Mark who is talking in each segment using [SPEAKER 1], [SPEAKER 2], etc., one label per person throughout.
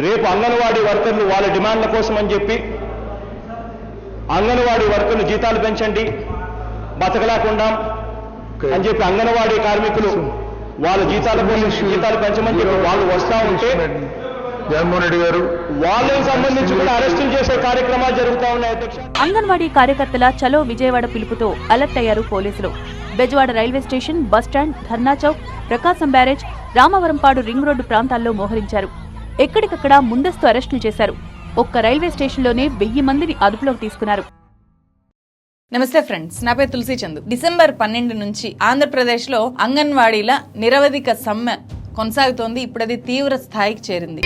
[SPEAKER 1] రేపు అంగన్వాడీ వర్కర్లు వాళ్ళ డిమాండ్ల కోసం అని చెప్పి అంగన్వాడీ వర్కర్లు జీతాలు పెంచండి బతకలేకుండా అని చెప్పి అంగన్వాడీ కార్మికులు వాళ్ళ జీతాల కోసం జీతాలు పెంచమని చెప్పి వాళ్ళు వస్తా ఉంటే
[SPEAKER 2] జగన్మోహన్ రెడ్డి గారు.
[SPEAKER 1] వాళ్ళకి సంబంధించి కూడా అరెస్టులు చేసే కార్యక్రమాలు జరుగుతా ఉన్నాయి అధ్యక్ష.
[SPEAKER 3] అంగన్వాడీ కార్యకర్తల చలో విజయవాడ పిలుపుతో అలర్ట్ అయ్యారు పోలీసులు. Bezawada railway station bus stand Dharna Chowk Prakasam barrage Ramavarampadu ring road ప్రాంతాల్లో మోహరించారు. ఎక్కడికక్కడ ముందస్తు అరెస్టులు చేశారు. ఒక్క రైల్వే స్టేషన్లోనే వెయ్యి మందిని అదుపులోకి తీసుకున్నారు.
[SPEAKER 4] నమస్తే ఫ్రెండ్స్ నా పేరు తులసి చందు. డిసెంబర్ పన్నెండు నుంచి ఆంధ్రప్రదేశ్లో అంగన్వాడీల నిరవధిక సమ్మె కొనసాగుతోంది. ఇప్పుడు అది తీవ్ర స్థాయికి చేరింది.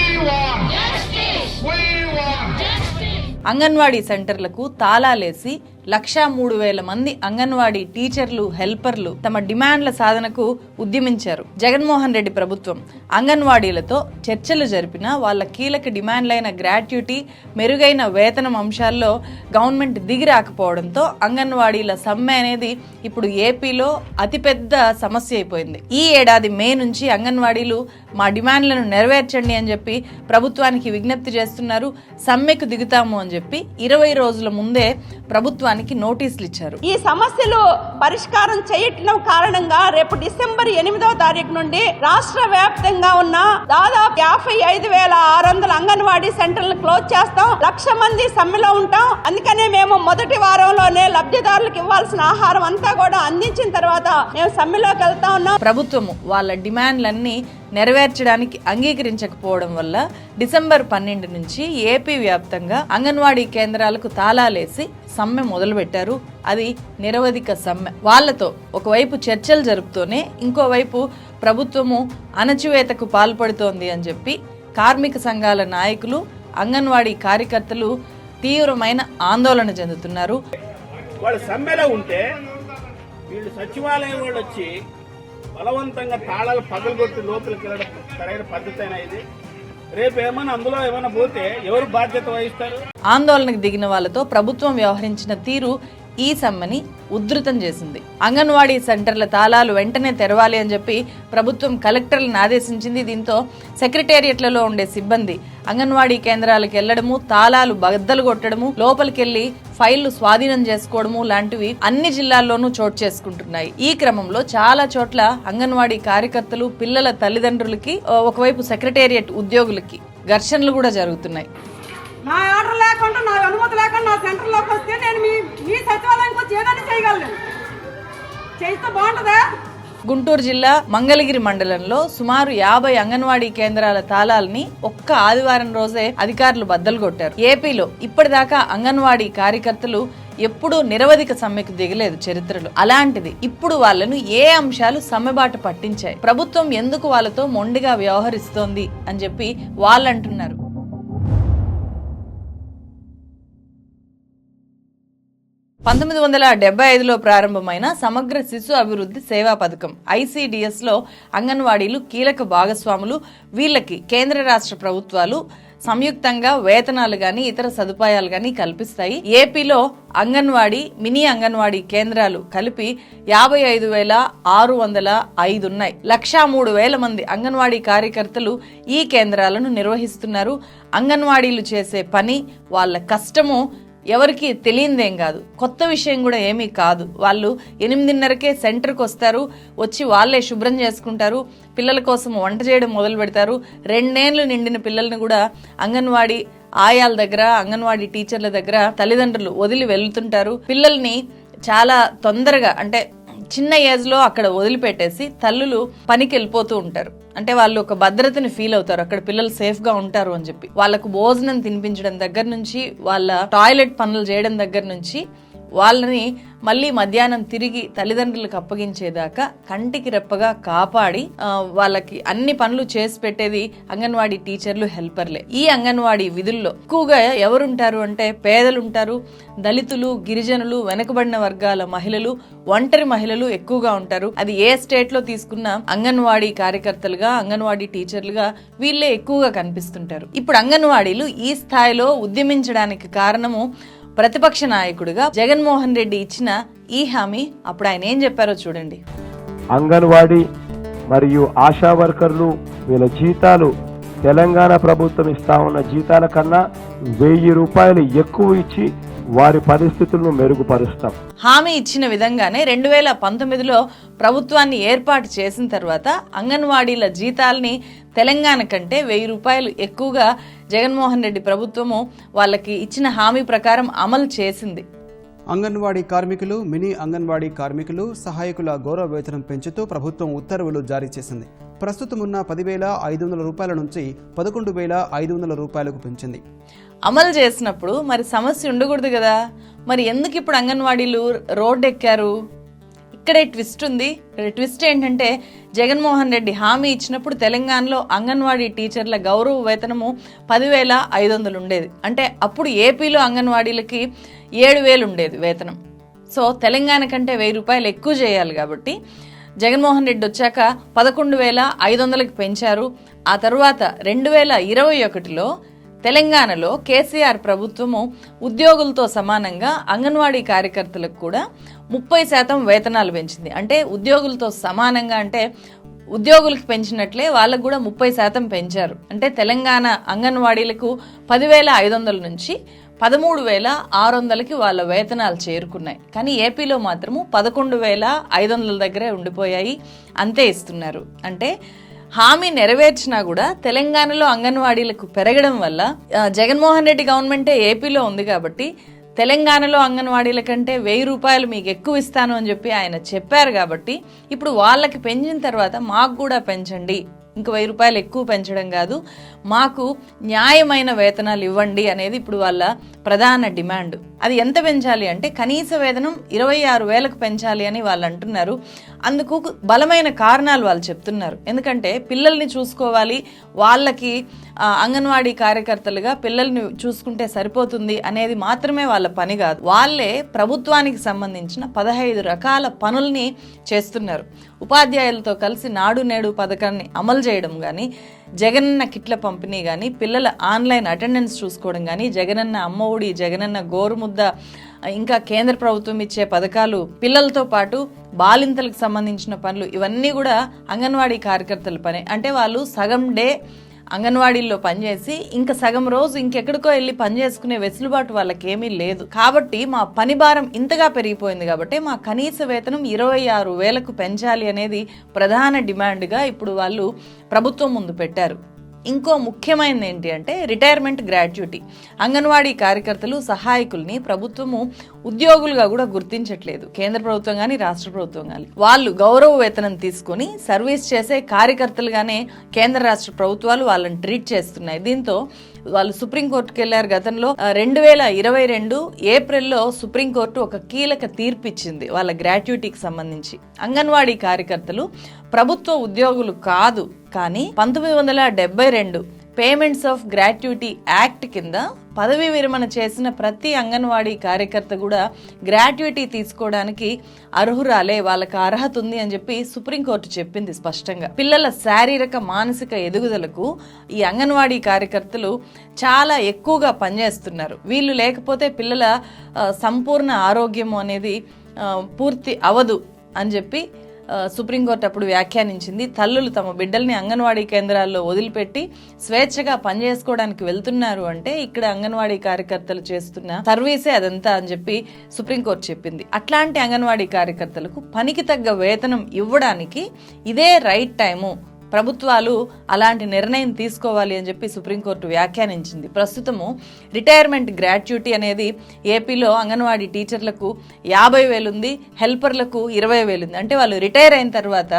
[SPEAKER 4] అంగన్వాడీ సెంటర్లకు తాళాలేసి లక్షా మూడు వేల మంది అంగన్వాడీ టీచర్లు హెల్పర్లు తమ డిమాండ్ల సాధనకు ఉద్యమించారు. జగన్మోహన్ రెడ్డి ప్రభుత్వం అంగన్వాడీలతో చర్చలు జరిపిన వాళ్ళ కీలక డిమాండ్లైన గ్రాట్యుటీ మెరుగైన వేతనం అంశాల్లో గవర్నమెంట్ దిగి రాకపోవడంతో అంగన్వాడీల సమ్మె అనేది ఇప్పుడు ఏపీలో అతిపెద్ద సమస్య అయిపోయింది. ఈ ఏడాది మే నుంచి అంగన్వాడీలు మా డిమాండ్లను నెరవేర్చండి అని చెప్పి ప్రభుత్వానికి విజ్ఞప్తి చేస్తున్నారు. సమ్మెకు దిగుతాము అని చెప్పి ఇరవై రోజుల ముందే ప్రభుత్వానికి నోటీసులు ఇచ్చారు
[SPEAKER 5] ఈ సమస్యలు పరిష్కారం చేయటం కారణంగా రేపు డిసెంబర్ ఎనిమిదవ తారీఖు నుండి రాష్ట్ర వ్యాప్తంగా ఉన్న దాదాపు యాభై ఐదు వేల ఆరు వందల అంగన్వాడీ సెంటర్లు క్లోజ్ చేస్తాం. లక్ష మంది సమ్మెలో ఉంటాం. అందుకనే మేము మొదటి వారంలోనే లబ్ధిదారులకు ఇవ్వాల్సిన ఆహారం అంతా కూడా అందించిన తర్వాత మేము సమ్మెలోకి వెళ్తా ఉన్నాం.
[SPEAKER 4] ప్రభుత్వము వాళ్ళ డిమాండ్లన్నీ నెరవేర్చడానికి అంగీకరించకపోవడం వల్ల డిసెంబర్ పన్నెండు నుంచి ఏపీ వ్యాప్తంగా అంగన్వాడీ కేంద్రాలకు తాళాలేసి సమ్మె మొదలుపెట్టారు. అది నిరవధిక సమ్మె. వాళ్ళతో ఒకవైపు చర్చలు జరుపుతూనే ఇంకోవైపు ప్రభుత్వము అణచివేతకు పాల్పడుతోంది అని చెప్పి కార్మిక సంఘాల నాయకులు అంగన్వాడీ కార్యకర్తలు తీవ్రమైన ఆందోళన చెందుతున్నారు.
[SPEAKER 6] వాళ్ళు సమ్మెలో ఉంటే వీళ్ళు సచివాలయం వాళ్ళు వచ్చి బలవంతంగా తాళాలు పగలగొట్టి లోపలికి వెళ్ళడం సరైన పద్ధతి అయినా ఇది. రేపు ఏమైనా అందులో ఏమైనా పోతే ఎవరు బాధ్యత వహిస్తారు?
[SPEAKER 4] ఆందోళనకు దిగిన వాళ్ళతో ప్రభుత్వం వ్యవహరించిన తీరు ఈ సమ్మెని ఉధృతం చేసింది. అంగన్వాడీ సెంటర్ల తాళాలు వెంటనే తెరవాలి అని చెప్పి ప్రభుత్వం కలెక్టర్లను ఆదేశించింది. దీంతో సెక్రటేరియట్లలో ఉండే సిబ్బంది అంగన్వాడీ కేంద్రాలకు వెళ్ళడము తాళాలు బద్దలు కొట్టడము లోపలికెళ్ళి ఫైళ్ళు స్వాధీనం చేసుకోవడము లాంటివి అన్ని జిల్లాల్లోనూ చోటు చేసుకుంటున్నాయి. ఈ క్రమంలో చాలా చోట్ల అంగన్వాడీ కార్యకర్తలు పిల్లల తల్లిదండ్రులకి ఒకవైపు సెక్రటేరియట్ ఉద్యోగులకి ఘర్షణలు కూడా జరుగుతున్నాయి.
[SPEAKER 7] నా ఆర్డర్ లేకుండా నా అనుమతి లేకుండా నా సెంటర్లోకి వస్తే నేను మీ మీ సచివాలయానికి వచ్చి ఏదైనా చేయగలను. చేస్తే బాగుంటుందా?
[SPEAKER 4] గుంటూరు జిల్లా మంగళగిరి మండలంలో సుమారు యాభై అంగన్వాడీ కేంద్రాల తాళాలని ఒక్క ఆదివారం రోజే అధికారులు బద్దలు కొట్టారు. ఏపీలో ఇప్పటిదాకా అంగన్వాడీ కార్యకర్తలు ఎప్పుడూ నిరవధిక సమ్మెకు దిగలేదు చరిత్రలో. అలాంటిది ఇప్పుడు వాళ్ళను ఏ అంశాలు సమ్మెబాట పట్టించాయి? ప్రభుత్వం ఎందుకు వాళ్ళతో మొండిగా వ్యవహరిస్తోంది అని చెప్పి వాళ్ళంటున్నారు. పంతొమ్మిది వందల డెబ్బై ఐదులో ప్రారంభమైన సమగ్ర శిశు అభివృద్ధి సేవా పథకం ఐసీడిఎస్లో అంగన్వాడీలు కీలక భాగస్వాములు వీళ్ళకి కేంద్ర రాష్ట్ర ప్రభుత్వాలు సంయుక్తంగా వేతనాలు గాని ఇతర సదుపాయాలు గాని కల్పిస్తాయి. ఏపీలో అంగన్వాడీ మినీ అంగన్వాడీ కేంద్రాలు కలిపి యాభై ఐదు వేల ఆరు వందల ఐదు ఉన్నాయి. లక్షా మూడు వేల మంది అంగన్వాడీ కార్యకర్తలు ఈ కేంద్రాలను నిర్వహిస్తున్నారు. అంగన్వాడీలు చేసే పని వాళ్ళ కష్టము ఎవరికి తెలియందేం కాదు. కొత్త విషయం కూడా ఏమీ కాదు. వాళ్ళు ఎనిమిదిన్నరకే సెంటర్కి వస్తారు. వచ్చి వాళ్ళే శుభ్రం చేసుకుంటారు. పిల్లల కోసం వంట చేయడం మొదలు పెడతారు. రెండేళ్ళు నిండిన పిల్లల్ని కూడా అంగన్వాడీ ఆయాల దగ్గర అంగన్వాడీ టీచర్ల దగ్గర తల్లిదండ్రులు వదిలి వెళ్తుంటారు. పిల్లల్ని చాలా తొందరగా అంటే చిన్న ఏజ్లో అక్కడ వదిలిపెట్టేసి తల్లులు పనికి వెళ్ళిపోతూ ఉంటారు. అంటే వాళ్ళు ఒక భద్రతని ఫీల్ అవుతారు. అక్కడ పిల్లలు సేఫ్గా ఉంటారు అని చెప్పి. వాళ్ళకు భోజనం తినిపించడం దగ్గర నుంచి వాళ్ళ టాయిలెట్ పనులు చేయడం దగ్గర నుంచి వాళ్ళని మళ్ళీ మధ్యాహ్నం తిరిగి తల్లిదండ్రులకు అప్పగించేదాకా కంటికి రెప్పగా కాపాడి వాళ్ళకి అన్ని పనులు చేసి పెట్టేది అంగన్వాడీ టీచర్లు హెల్పర్లే. ఈ అంగన్వాడీ విధుల్లో ఎక్కువగా ఎవరుంటారు అంటే పేదలు ఉంటారు దళితులు గిరిజనులు వెనుకబడిన వర్గాల మహిళలు ఒంటరి మహిళలు ఎక్కువగా ఉంటారు. అది ఏ స్టేట్లో తీసుకున్న అంగన్వాడీ కార్యకర్తలుగా అంగన్వాడీ టీచర్లుగా వీళ్ళే ఎక్కువగా కనిపిస్తుంటారు. ఇప్పుడు అంగన్వాడీలు ఈ స్థాయిలో ఉద్యమించడానికి కారణము ప్రతిపక్ష నాయకుడిగా జగన్మోహన్ రెడ్డి ఇచ్చిన ఈ హామీ అప్పుడు ఆయన ఏం చెప్పారో చూడండి.
[SPEAKER 8] అంగన్వాడీ మరియు ఆశా వర్కర్లు వీళ్ళ జీతాలు
[SPEAKER 2] తెలంగాణ ప్రభుత్వం ఇస్తా ఉన్న జీతాల కన్నా వెయ్యి రూపాయలు ఎక్కువ ఇచ్చి వారి పరిస్థితులను మెరుగుపరుస్తాం.
[SPEAKER 4] హామీ ఇచ్చిన విధంగానే రెండు వేల పంతొమ్మిదిలో ప్రభుత్వాన్ని ఏర్పాటు చేసిన తర్వాత అంగన్వాడీల జీతాల్ని తెలంగాణ కంటే వెయ్యి రూపాయలు ఎక్కువగా జగన్మోహన్ రెడ్డి ప్రభుత్వము వాళ్ళకి ఇచ్చిన హామీ ప్రకారం అమలు చేసింది.
[SPEAKER 8] అంగన్వాడీ కార్మికులు మినీ అంగన్వాడీ కార్మికులు సహాయకుల గౌరవ వేతనం పెంచుతూ ప్రభుత్వం ఉత్తర్వులు జారీ చేసింది. ప్రస్తుతం ఉన్న పదివేల ఐదు వందల రూపాయల నుంచి పదకొండు వేల ఐదు వందల రూపాయలకు పెంచింది.
[SPEAKER 4] అమలు చేసినప్పుడు మరి సమస్య ఉండకూడదు కదా? మరి ఎందుకు ఇప్పుడు అంగన్వాడీలు రోడ్డు ఎక్కారు ఇక్కడే ట్విస్ట్ ఉంది. ట్విస్ట్ ఏంటంటే జగన్మోహన్ రెడ్డి హామీ ఇచ్చినప్పుడు తెలంగాణలో అంగన్వాడీ టీచర్ల గౌరవ వేతనము పదివేల ఐదు వందలు ఉండేది. అంటే అప్పుడు ఏపీలో అంగన్వాడీలకి ఏడు వేలు ఉండేది వేతనం. సో తెలంగాణ కంటే వెయ్యి రూపాయలు ఎక్కువ చేయాలి కాబట్టి జగన్మోహన్ రెడ్డి వచ్చాక పదకొండు వేల ఐదు వందలకి పెంచారు. ఆ తర్వాత రెండు వేల ఇరవై ఒకటిలో తెలంగాణలో కేసీఆర్ ప్రభుత్వము ఉద్యోగులతో సమానంగా అంగన్వాడీ కార్యకర్తలకు కూడా ముప్పై శాతం వేతనాలు పెంచింది. అంటే ఉద్యోగులతో సమానంగా అంటే ఉద్యోగులకు పెంచినట్లే వాళ్ళకు కూడా ముప్పై శాతం పెంచారు. అంటే తెలంగాణ అంగన్వాడీలకు పదివేల ఐదు వందల నుంచి పదమూడు వేల ఆరు వందలకి వాళ్ళ వేతనాలు చేరుకున్నాయి. కానీ ఏపీలో మాత్రము పదకొండు వేల ఐదు వందల దగ్గరే ఉండిపోయాయి. అంతే ఇస్తున్నారు. అంటే హామీ నెరవేర్చినా కూడా తెలంగాణలో అంగన్వాడీలకు పెరగడం వల్ల జగన్మోహన్ రెడ్డి గవర్నమెంటే ఏపీలో ఉంది కాబట్టి తెలంగాణలో అంగన్వాడీల కంటే వెయ్యి రూపాయలు మీకు ఎక్కువ ఇస్తాను అని చెప్పి ఆయన చెప్పారు కాబట్టి ఇప్పుడు వాళ్ళకి పెంచిన తర్వాత మాకు కూడా పెంచండి. ఇంక వెయ్యి రూపాయలు ఎక్కువ పెంచడం కాదు మాకు న్యాయమైన వేతనాలు ఇవ్వండి అనేది ఇప్పుడు వాళ్ళ ప్రధాన డిమాండ్. అది ఎంత పెంచాలి అంటే కనీస వేతనం ఇరవై ఆరు వేలకు పెంచాలి అని వాళ్ళు అంటున్నారు. అందుకు బలమైన కారణాలు వాళ్ళు చెప్తున్నారు. ఎందుకంటే పిల్లల్ని చూసుకోవాలి వాళ్ళకి అంగన్వాడీ కార్యకర్తలుగా పిల్లల్ని చూసుకుంటే సరిపోతుంది అనేది మాత్రమే వాళ్ళ పని కాదు. వాళ్ళే ప్రభుత్వానికి సంబంధించిన పదహైదు రకాల పనుల్ని చేస్తున్నారు. ఉపాధ్యాయులతో కలిసి నాడు నేడు పథకాన్ని అమలు చేయడం కానీ జగనన్న కిట్ల పంపిణీ కానీ పిల్లల ఆన్లైన్ అటెండెన్స్ చూసుకోవడం కానీ జగనన్న అమ్మఒడి జగనన్న గోరుముద్ద ఇంకా కేంద్ర ప్రభుత్వం ఇచ్చే పథకాలు పిల్లలతో పాటు బాలింతలకు సంబంధించిన పనులు ఇవన్నీ కూడా అంగన్వాడీ కార్యకర్తల పని. అంటే వాళ్ళు సగం డే అంగన్వాడీల్లో పనిచేసి ఇంకా సగం రోజు ఇంకెక్కడికో వెళ్ళి పనిచేసుకునే వెసులుబాటు వాళ్ళకి ఏమీ లేదు. కాబట్టి మా పని భారం ఇంతగా పెరిగిపోయింది కాబట్టి మా కనీస వేతనం ఇరవై ఆరు వేలకు పెంచాలి అనేది ప్రధాన డిమాండ్గా ఇప్పుడు వాళ్ళు ప్రభుత్వం ముందు పెట్టారు. ఇంకో ముఖ్యమైనది ఏంటి అంటే రిటైర్మెంట్ గ్రాడ్యుటీ. అంగన్వాడీ కార్యకర్తలు సహాయకుల్ని ప్రభుత్వము ఉద్యోగులుగా కూడా గుర్తించట్లేదు. కేంద్ర ప్రభుత్వం కానీ రాష్ట్ర ప్రభుత్వం కానీ వాళ్ళు గౌరవ వేతనం తీసుకొని సర్వీస్ చేసే కార్యకర్తలుగానే కేంద్ర రాష్ట్ర ప్రభుత్వాలు వాళ్ళని ట్రీట్ చేస్తున్నాయి. దీంతో వాళ్ళు సుప్రీంకోర్టుకి వెళ్ళారు గతంలో రెండు వేల ఇరవై రెండు ఏప్రిల్లో సుప్రీంకోర్టు ఒక కీలక తీర్పు ఇచ్చింది వాళ్ళ గ్రాట్యుటీకి సంబంధించి. అంగన్వాడీ కార్యకర్తలు ప్రభుత్వ ఉద్యోగులు కాదు కానీ పంతొమ్మిది వందల డెబ్బై రెండు పేమెంట్స్ ఆఫ్ గ్రాట్యుటీ యాక్ట్ కింద పదవీ విరమణ చేసిన ప్రతి అంగన్వాడీ కార్యకర్త కూడా గ్రాట్యుటీ తీసుకోవడానికి అర్హురాలే వాళ్ళకి అర్హత ఉంది అని చెప్పి సుప్రీంకోర్టు చెప్పింది స్పష్టంగా. పిల్లల శారీరక మానసిక ఎదుగుదలకు ఈ అంగన్వాడీ కార్యకర్తలు చాలా ఎక్కువగా పనిచేస్తున్నారు. వీళ్ళు లేకపోతే పిల్లల సంపూర్ణ ఆరోగ్యం అనేది పూర్తి అవదు అని చెప్పి సుప్రీంకోర్టు అప్పుడు వ్యాఖ్యానించింది తల్లులు తమ బిడ్డల్ని అంగన్వాడీ కేంద్రాల్లో వదిలిపెట్టి స్వేచ్ఛగా పనిచేసుకోవడానికి వెళ్తున్నారు అంటే ఇక్కడ అంగన్వాడీ కార్యకర్తలు చేస్తున్న సర్వీసే అదంతా అని చెప్పి సుప్రీంకోర్టు చెప్పింది. అట్లాంటి అంగన్వాడీ కార్యకర్తలకు పనికి తగ్గ వేతనం ఇవ్వడానికి ఇదే రైట్ టైము ప్రభుత్వాలు అలాంటి నిర్ణయం తీసుకోవాలి అని చెప్పి సుప్రీంకోర్టు వ్యాఖ్యానించింది. ప్రస్తుతము రిటైర్మెంట్ గ్రాట్యుటీ అనేది ఏపీలో అంగన్వాడీ టీచర్లకు యాభై వేలు ఉంది హెల్పర్లకు ఇరవై వేలు ఉంది అంటే వాళ్ళు రిటైర్ అయిన తర్వాత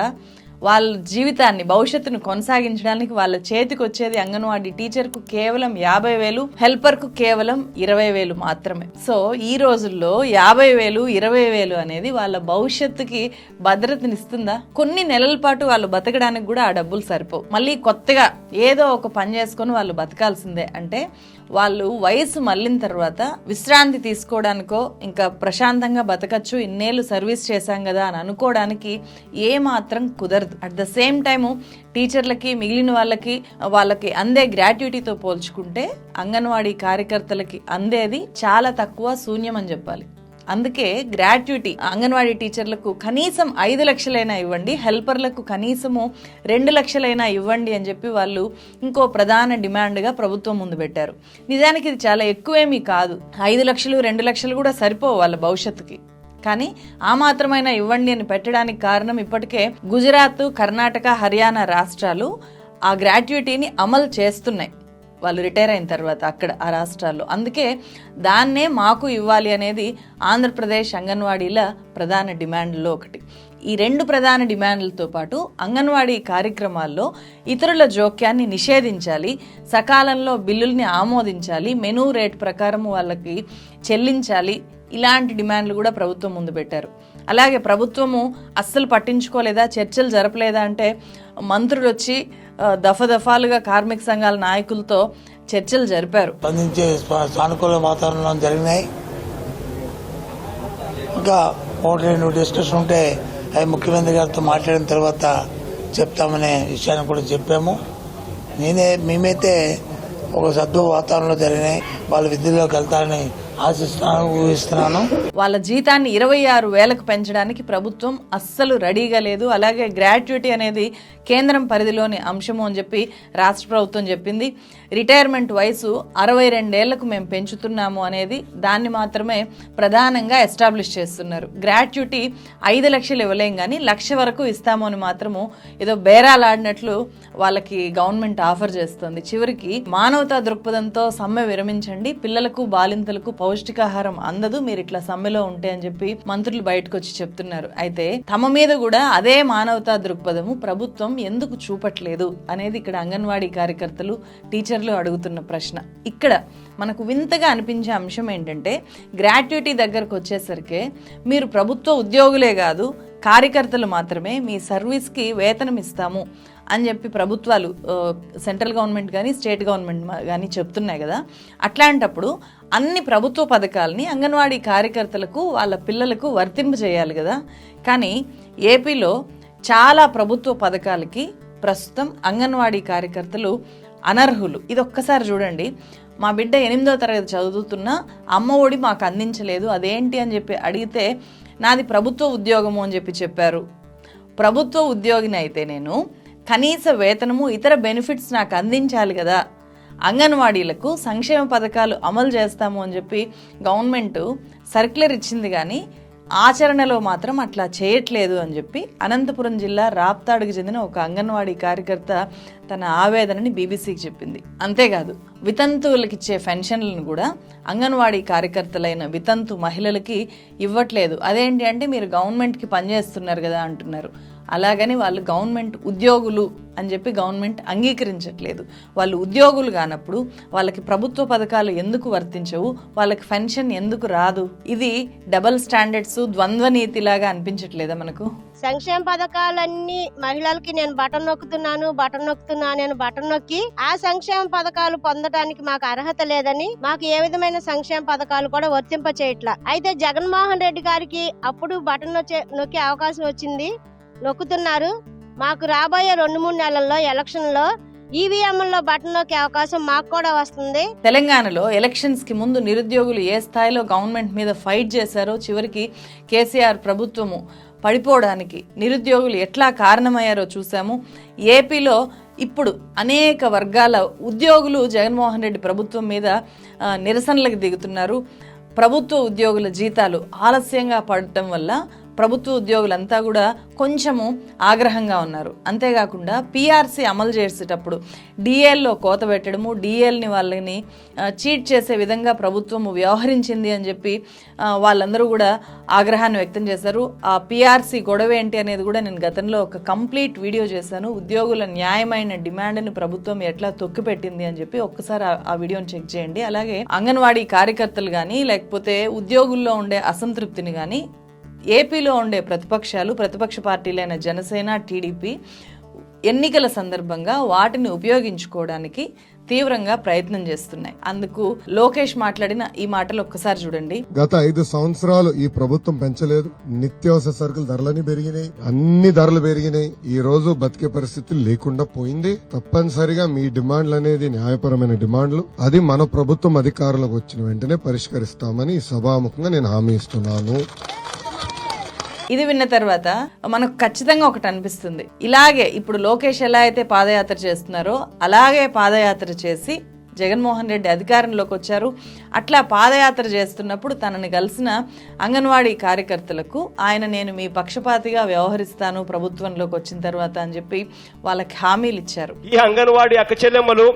[SPEAKER 4] వాళ్ళ జీవితాన్ని భవిష్యత్తును కొనసాగించడానికి వాళ్ళ చేతికి వచ్చేది అంగన్వాడీ టీచర్కు కేవలం యాభై వేలు హెల్పర్కు కేవలం ఇరవై వేలు మాత్రమే. సో ఈ రోజుల్లో యాభై వేలు ఇరవై వేలు అనేది వాళ్ళ భవిష్యత్తుకి భద్రతనిస్తుందా? కొన్ని నెలల పాటు వాళ్ళు బతకడానికి కూడా ఆ డబ్బులు సరిపోవు. మళ్ళీ కొత్తగా ఏదో ఒక పని చేసుకొని వాళ్ళు బతకాల్సిందే. అంటే వాళ్ళు వయసు మళ్ళిన తర్వాత విశ్రాంతి తీసుకోవడానికో ఇంకా ప్రశాంతంగా బతకచ్చు ఇన్నేళ్ళు సర్వీస్ చేశాం కదా అని అనుకోవడానికి ఏ మాత్రం కుదరదు. అట్ ద సేమ్ టైము టీచర్లకి మిగిలిన వాళ్ళకి వాళ్ళకి అందే గ్రాట్యుటీతో పోల్చుకుంటే అంగన్వాడీ కార్యకర్తలకి అందేది చాలా తక్కువ శూన్యం అని చెప్పాలి. అందుకే గ్రాట్యుటీ అంగన్వాడీ టీచర్లకు కనీసం ఐదు లక్షలైనా ఇవ్వండి హెల్పర్లకు కనీసము రెండు లక్షలైనా ఇవ్వండి అని చెప్పి వాళ్ళు ఇంకో ప్రధాన డిమాండ్గా ప్రభుత్వం ముందు పెట్టారు. నిజానికి ఇది చాలా ఎక్కువేమీ కాదు. ఐదు లక్షలు రెండు లక్షలు కూడా సరిపోవు వాళ్ళ భవిష్యత్తుకి. కానీ ఆ మాత్రమైనా ఇవ్వండి అని పెట్టడానికి కారణం ఇప్పటికే గుజరాత్ కర్ణాటక హర్యానా రాష్ట్రాలు ఆ గ్రాట్యుటీని అమలు చేస్తున్నాయి. వాళ్ళు రిటైర్ అయిన తర్వాత అక్కడ ఆ రాష్ట్రాల్లో. అందుకే దాన్నే మాకు ఇవ్వాలి అనేది ఆంధ్రప్రదేశ్ అంగన్వాడీల ప్రధాన డిమాండ్లో ఒకటి. ఈ రెండు ప్రధాన డిమాండ్లతో పాటు అంగన్వాడీ కార్యక్రమాల్లో ఇతరుల జోక్యాన్ని నిషేధించాలి సకాలంలో బిల్లుల్ని ఆమోదించాలి మెనూ రేట్ ప్రకారం వాళ్ళకి చెల్లించాలి ఇలాంటి డిమాండ్లు కూడా ప్రభుత్వం ముందు పెట్టారు. అలాగే ప్రభుత్వము అస్సలు పట్టించుకోలేదా చర్చలు జరపలేదా అంటే మంత్రులు వచ్చి ఆ, కార్మిక సంఘాల నాయకులతో చర్చలు జరిపారు.
[SPEAKER 9] స్పందించే సానుకూల వాతావరణం జరిగినాయి. ఇంకా ఒకటి రెండు డిస్కషన్ ఉంటే అవి ముఖ్యమంత్రి గారితో మాట్లాడిన తర్వాత చెప్తామనే విషయాన్ని కూడా చెప్పాము. నేనే మేమైతే ఒక సద్దు వాతావరణంలో జరిగినాయి. వాళ్ళు విధుల్లోకి వెళ్తారని ఊహిస్తున్నాను.
[SPEAKER 4] వాళ్ళ జీతాన్ని ఇరవై ఆరు వేలకు పెంచడానికి ప్రభుత్వం అస్సలు రెడీగా లేదు. అలాగే గ్రాట్యుటీ అనేది కేంద్రం పరిధిలోని అంశము అని చెప్పి రాష్ట్ర ప్రభుత్వం చెప్పింది. రిటైర్మెంట్ వయసు అరవై రెండేళ్ళకు మేము పెంచుతున్నాము అనేది దాన్ని మాత్రమే ప్రధానంగా ఎస్టాబ్లిష్ చేస్తున్నారు. గ్రాట్యుటీ ఐదు లక్షలు ఇవ్వలేం కానీ లక్ష వరకు ఇస్తాము అని మాత్రము ఏదో బేరాలాడినట్లు వాళ్ళకి గవర్నమెంట్ ఆఫర్ చేస్తుంది. చివరికి మానవతా దృక్పథంతో సమ్మె విరమించండి. పిల్లలకు బాలింతలకు పౌష్టికాహారం అందదు మీరు ఇట్లా సమ్మెలో ఉంటే అని చెప్పి మంత్రులు బయటకు వచ్చి చెప్తున్నారు. అయితే తమ మీద కూడా అదే మానవతా దృక్పథము ప్రభుత్వం ఎందుకు చూపట్లేదు అనేది ఇక్కడ అంగన్వాడీ కార్యకర్తలు టీచర్లు అడుగుతున్న ప్రశ్న. ఇక్కడ మనకు వింతగా అనిపించే అంశం ఏంటంటే గ్రాట్యుటీ దగ్గరకు వచ్చేసరికి మీరు ప్రభుత్వ ఉద్యోగులే కాదు కార్యకర్తలు మాత్రమే మీ సర్వీస్కి వేతనం ఇస్తాము అని చెప్పి ప్రభుత్వాలు సెంట్రల్ గవర్నమెంట్ కానీ స్టేట్ గవర్నమెంట్ కానీ చెప్తున్నాయి కదా. అట్లాంటప్పుడు అన్ని ప్రభుత్వ పథకాలని అంగన్వాడీ కార్యకర్తలకు వాళ్ళ పిల్లలకు వర్తింపజేయాలి కదా. కానీ ఏపీలో చాలా ప్రభుత్వ పథకాలకి ప్రస్తుతం అంగన్వాడీ కార్యకర్తలు అనర్హులు. ఇది ఒక్కసారి చూడండి. మా బిడ్డ ఎనిమిదో తరగతి చదువుతున్నా అమ్మ ఒడి మాకు అందించలేదు అదేంటి అని చెప్పి అడిగితే నాది ప్రభుత్వ ఉద్యోగము అని చెప్పి చెప్పారు. ప్రభుత్వ ఉద్యోగిని అయితే నేను కనీస వేతనము ఇతర బెనిఫిట్స్ నాకు అందించాలి కదా. అంగన్వాడీలకు సంక్షేమ పథకాలు అమలు చేస్తాము అని చెప్పి గవర్నమెంట్ సర్క్యులర్ ఇచ్చింది కానీ ఆచరణలో మాత్రం అట్లా చేయట్లేదు అని చెప్పి అనంతపురం జిల్లా రాప్తాడుకు చెందిన ఒక అంగన్వాడీ కార్యకర్త తన ఆవేదనని బీబీసీకి చెప్పింది. అంతేకాదు వితంతువులకు ఇచ్చే పెన్షన్లను కూడా అంగన్వాడీ కార్యకర్తలైన వితంతు మహిళలకి ఇవ్వట్లేదు. అదేంటి అంటే మీరు గవర్నమెంట్కి పనిచేస్తున్నారు కదా అంటున్నారు. అలాగని వాళ్ళు గవర్నమెంట్ ఉద్యోగులు అని చెప్పి గవర్నమెంట్ అంగీకరించట్లేదు. వాళ్ళు ఉద్యోగులు కానప్పుడు వాళ్ళకి ప్రభుత్వ పథకాలు ఎందుకు వర్తించవు? వాళ్ళకి పెన్షన్ ఎందుకు రాదు? ఇది డబల్ స్టాండర్డ్స్ ద్వంద్వ నీతిలాగా అనిపించట్లేదా మనకు?
[SPEAKER 10] సంక్షేమ పథకాలన్నీ మహిళలకి నేను బటన్ నొక్కుతున్నాను బటన్ నొక్కుతున్నా నేను బటన్ నొక్కి ఆ సంక్షేమ పథకాలు పొందడానికి మాకు అర్హత లేదని మాకు ఏ విధమైన సంక్షేమ పథకాలు కూడా వర్తింప చేయట్లా అయితే జగన్మోహన్ రెడ్డి గారికి అప్పుడు బటన్ నొచ్చే నొక్కే అవకాశం వచ్చింది. నొక్కుతున్నారు. మాకు రాబోయే రెండు మూడు నెలల్లో ఎలక్షన్లో ఈవీఎంలో బటన్ నొక్కే అవకాశం మాకు కూడా వస్తుంది.
[SPEAKER 4] తెలంగాణలో ఎలక్షన్స్కి ముందు నిరుద్యోగులు ఏ స్థాయిలో గవర్నమెంట్ మీద ఫైట్ చేశారో చివరికి కేసీఆర్ ప్రభుత్వము పడిపోవడానికి నిరుద్యోగులు ఎట్లా కారణమయ్యారో చూసాము ఏపీలో ఇప్పుడు అనేక వర్గాల ఉద్యోగులు జగన్మోహన్ రెడ్డి ప్రభుత్వం మీద నిరసనలకు దిగుతున్నారు. ప్రభుత్వ ఉద్యోగుల జీతాలు ఆలస్యంగా పడటం వల్ల ప్రభుత్వ ఉద్యోగులంతా కూడా కొంచెము ఆగ్రహంగా ఉన్నారు. అంతేకాకుండా పీఆర్సీ అమలు చేసేటప్పుడు డిఎల్లో కోత పెట్టడము డిఎల్ని వాళ్ళని చీట్ చేసే విధంగా ప్రభుత్వం వ్యవహరించింది అని చెప్పి వాళ్ళందరూ కూడా ఆగ్రహాన్ని వ్యక్తం చేశారు. ఆ పీఆర్సీ గొడవ ఏంటి అనేది కూడా నేను గతంలో ఒక కంప్లీట్ వీడియో చేశాను. ఉద్యోగుల న్యాయమైన డిమాండ్ని ప్రభుత్వం ఎట్లా తొక్కిపెట్టింది అని చెప్పి ఒక్కసారి ఆ వీడియోని చెక్ చేయండి. అలాగే అంగన్వాడీ కార్యకర్తలు కానీ లేకపోతే ఉద్యోగుల్లో ఉండే అసంతృప్తిని కానీ ఏపీలో ఉండే ప్రతిపక్షాలు ప్రతిపక్ష పార్టీలైన జనసేన టీడీపీ ఎన్నికల సందర్భంగా వాటిని ఉపయోగించుకోవడానికి తీవ్రంగా ప్రయత్నం చేస్తున్నాయి. అందుకు లోకేష్ మాట్లాడిన ఈ మాటలు ఒక్కసారి చూడండి.
[SPEAKER 11] గత ఐదు సంవత్సరాలు ఈ ప్రభుత్వం పెంచలేదు. నిత్యావసర సరుకుల ధరలని పెరిగినాయి. అన్ని ధరలు పెరిగినాయి. ఈ రోజు బతికే పరిస్థితి లేకుండా పోయింది. తప్పనిసరిగా మీ డిమాండ్లు అనేది న్యాయపరమైన డిమాండ్లు. అది మన ప్రభుత్వం అధికారులకు వచ్చిన వెంటనే పరిష్కరిస్తామని సభాముఖంగా నేను హామీ ఇస్తున్నాను.
[SPEAKER 4] ఇది విన్న తర్వాత మనకు ఖచ్చితంగా ఒకటి అనిపిస్తుంది. ఇలాగే ఇప్పుడు లోకేష్ ఎలా అయితే పాదయాత్ర చేస్తున్నారో అలాగే పాదయాత్ర చేసి జగన్మోహన్ రెడ్డి అధికారంలోకి వచ్చారు. అట్లా పాదయాత్ర చేస్తున్నప్పుడు తనని కలిసిన అంగన్వాడీ కార్యకర్తలకు ఆయన నేను మీ పక్షపాతిగా వ్యవహరిస్తాను ప్రభుత్వంలోకి వచ్చిన తర్వాత అని చెప్పి వాళ్ళకి హామీలు ఇచ్చారు.
[SPEAKER 1] ఈ అంగన్వాడీ అక్క చెల్లెమ్మలు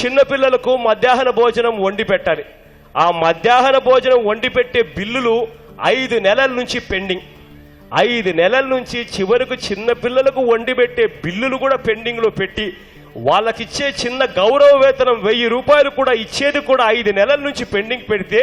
[SPEAKER 1] చిన్నపిల్లలకు మధ్యాహ్న భోజనం వండి పెట్టాలి. ఆ మధ్యాహ్న భోజనం వండి పెట్టే బిల్లులు ఐదు నెలల నుంచి పెండింగ్. ఐదు నెలల నుంచి చివరకు చిన్న పిల్లలకు వండి పెట్టే బిల్లులు కూడా పెండింగ్లో పెట్టి వాళ్ళకిచ్చే చిన్న గౌరవ వేతనం వెయ్యి రూపాయలు కూడా ఇచ్చేది కూడా ఐదు నెలల నుంచి పెండింగ్ పెడితే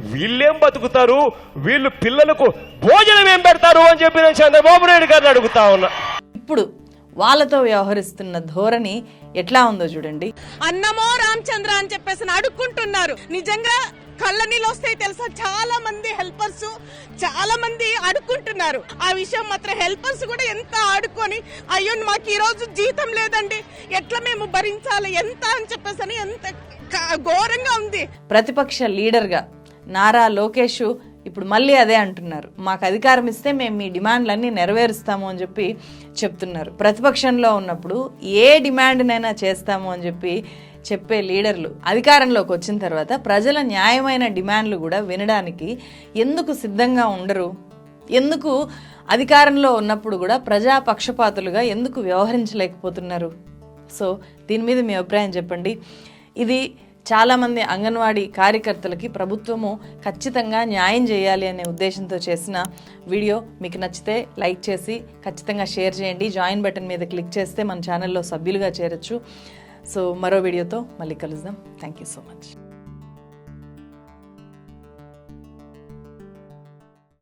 [SPEAKER 1] వీళ్ళేం బతుకుతారు? వీళ్ళు పిల్లలకు భోజనం ఏం పెడతారు అని చెప్పి నేను చంద్రబాబు నాయుడు గారిని అడుగుతా ఉన్నా.
[SPEAKER 4] ఇప్పుడు వాళ్ళతో వ్యవహరిస్తున్న ధోరణి ఎట్లా ఉందో చూడండి.
[SPEAKER 7] అన్నమో రామచంద్ర అని చెప్పేసి అడుక్కుంటున్నారు నిజంగా కళ్ళ నీళ్ళు వస్తాయి తెలుసా? చాలా మంది హెల్పర్స్ చాలా మంది ఆడుకుంటున్నారు. ఆ విషయం మాత్రం హెల్పర్స్ కూడా ఎంత ఆడుకొని అయ్యో మాకు ఈరోజు జీతం లేదండి. ఎట్లా మేము భరించాలి? ఎంత అని చెప్పేసి అని ఎంత ఘోరంగా ఉంది.
[SPEAKER 4] ప్రతిపక్ష లీడర్గా నారా లోకేష్ ఇప్పుడు మళ్ళీ అదే అంటున్నారు. మాకు అధికారం ఇస్తే మేము మీ డిమాండ్లన్నీ నెరవేరుస్తాము అని చెప్పి చెప్తున్నారు. ప్రతిపక్షంలో ఉన్నప్పుడు ఏ డిమాండ్నైనా చేస్తాము అని చెప్పి చెప్పే లీడర్లు అధికారంలోకి వచ్చిన తర్వాత ప్రజల న్యాయమైన డిమాండ్లు కూడా వినడానికి ఎందుకు సిద్ధంగా ఉండరు? ఎందుకు అధికారంలో ఉన్నప్పుడు కూడా ప్రజా పక్షపాతులుగా ఎందుకు వ్యవహరించలేకపోతున్నారు? సో దీని మీద మీ అభిప్రాయం చెప్పండి. ఇది చాలామంది అంగన్వాడీ కార్యకర్తలకి ప్రభుత్వము ఖచ్చితంగా న్యాయం చేయాలి అనే ఉద్దేశంతో చేసిన వీడియో. మీకు నచ్చితే లైక్ చేసి ఖచ్చితంగా షేర్ చేయండి. జాయిన్ బటన్ మీద క్లిక్ చేస్తే మన ఛానల్లో సభ్యులుగా చేరొచ్చు. సో మరో వీడియోతో మళ్ళీ కలుద్దాం. Thank you so much